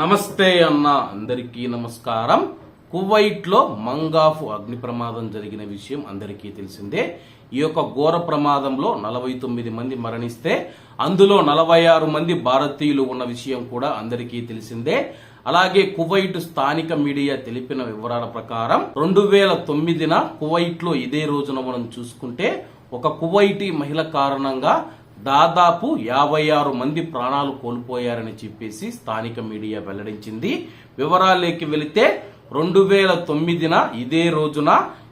నమస్తే అన్న అందరికీ నమస్కారం. కువైట్లో మంగాఫ్ మంగాఫు అగ్ని ప్రమాదం జరిగిన విషయం అందరికీ తెలిసిందే. ఈ యొక్క ఘోర ప్రమాదంలో నలభై తొమ్మిది మంది మరణిస్తే అందులో నలభై ఆరు మంది భారతీయులు ఉన్న విషయం కూడా అందరికీ తెలిసిందే. అలాగే కువైట్ స్థానిక మీడియా తెలిపిన వివరాల ప్రకారం రెండు వేల తొమ్మిదిన కువైట్లో ఇదే రోజున మనం చూసుకుంటే ఒక కువైటీ మహిళ కారణంగా దాదాపు యాభై ఆరు మంది ప్రాణాలు కోల్పోయారని చెప్పేసి స్థానిక మీడియా వెల్లడించింది. వివరాల్లోకి వెళితే రెండు వేల తొమ్మిదిన ఇదే రోజున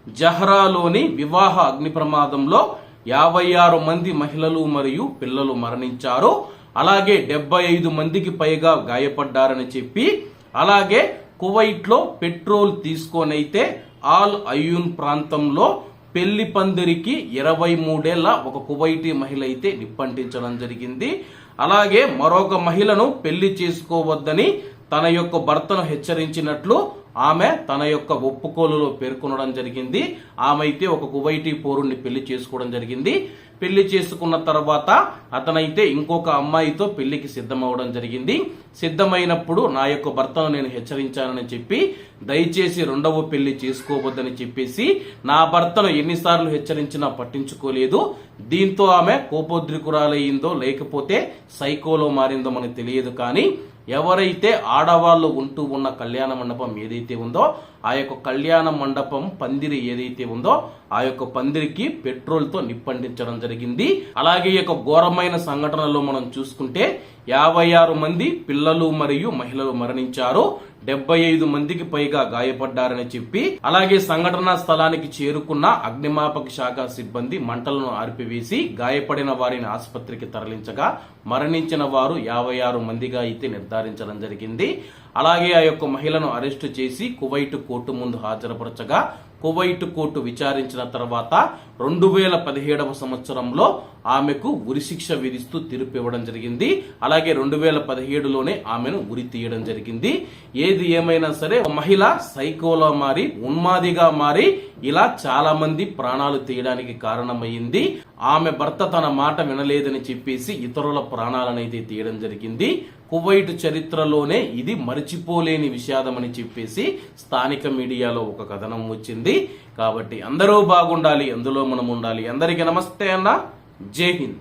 జహ్రాలోని వివాహ అగ్ని ప్రమాదంలో యాభై ఆరు మంది మహిళలు మరియు పిల్లలు మరణించారు. అలాగే డెబ్బై ఐదు మందికి పైగా గాయపడ్డారని చెప్పి అలాగే కువైట్లో పెట్రోల్ తీసుకొనైతే ఆల్ అయూన్ ప్రాంతంలో పెళ్ళి పందిరికి ఇరవై మూడేళ్ళ ఒక కువైటీ మహిళ అయితే నిప్పంటించడం జరిగింది. అలాగే మరొక మహిళను పెళ్ళి చేసుకోవద్దని తన యొక్క భర్తను హెచ్చరించినట్లు ఆమె తన యొక్క ఒప్పుకోలులో పేర్కొనడం జరిగింది. ఆమె అయితే ఒక కువైటీ పౌరుణ్ణి పెళ్ళి చేసుకోవడం జరిగింది. పెళ్ళి చేసుకున్న తర్వాత అతనైతే ఇంకొక అమ్మాయితో పెళ్ళికి సిద్ధమవడం జరిగింది. సిద్ధమైనప్పుడు నా యొక్క భర్తను నేను హెచ్చరించానని చెప్పి దయచేసి రెండవ పెళ్ళి చేసుకోవద్దని చెప్పేసి నా భర్తను ఎన్నిసార్లు హెచ్చరించినా పట్టించుకోలేదు. దీంతో ఆమె కోపోద్రికురాలయ్యిందో లేకపోతే సైకోలో మారిందో మనకు తెలియదు కానీ ఎవరైతే ఆడవాళ్ళు ఉంటూ ఉన్న కళ్యాణ మండపం ఏదైతే ఉందో ఆ యొక్క కళ్యాణ మండపం పందిరి ఏదైతే ఉందో ఆ యొక్క పందిరికి పెట్రోల్తో నిప్పంటించడం జరిగింది. అలాగే ఈ యొక్క ఘోరమైన సంఘటనలో మనం చూసుకుంటే యాభై ఆరు మంది పిల్లలు మరియు మహిళలు మరణించారు. డెబ్బై ఐదు మందికి పైగా గాయపడ్డారని చెప్పి అలాగే సంఘటనా స్థలానికి చేరుకున్న అగ్నిమాపక శాఖ సిబ్బంది మంటలను ఆర్పివేసి గాయపడిన వారిని ఆసుపత్రికి తరలించగా మరణించిన వారు యాభై ఆరు మందిగా అయితే నిర్ధారించడం జరిగింది. అలాగే ఆ యొక్క మహిళను అరెస్టు చేసి కువైట్ కోర్టు ముందు హాజరుపరచగా కువైట్ కోర్టు విచారించిన తర్వాత రెండు వేల పదిహేడవ సంవత్సరంలో ఆమెకు ఉరిశిక్ష విధిస్తూ తీర్పు ఇవ్వడం జరిగింది. అలాగే రెండు వేల పదిహేడులోనే ఆమెను ఉరి తీయడం జరిగింది. ఏది ఏమైనా సరే మహిళ సైకోలో మారి ఉన్మాదిగా మారి ఇలా చాలా మంది ప్రాణాలు తీయడానికి కారణమైంది. ఆమె భర్త తన మాట వినలేదని చెప్పేసి ఇతరుల ప్రాణాలనైతే తీయడం జరిగింది. కువైట్ చరిత్రలోనే ఇది మరిచిపోలేని విషాదమని చెప్పేసి స్థానిక మీడియాలో ఒక కథనం వచ్చింది. కాబట్టి అందరూ బాగుండాలి అందులో మనం ఉండాలి. అందరికీ నమస్తే అన్న. జై హింద్.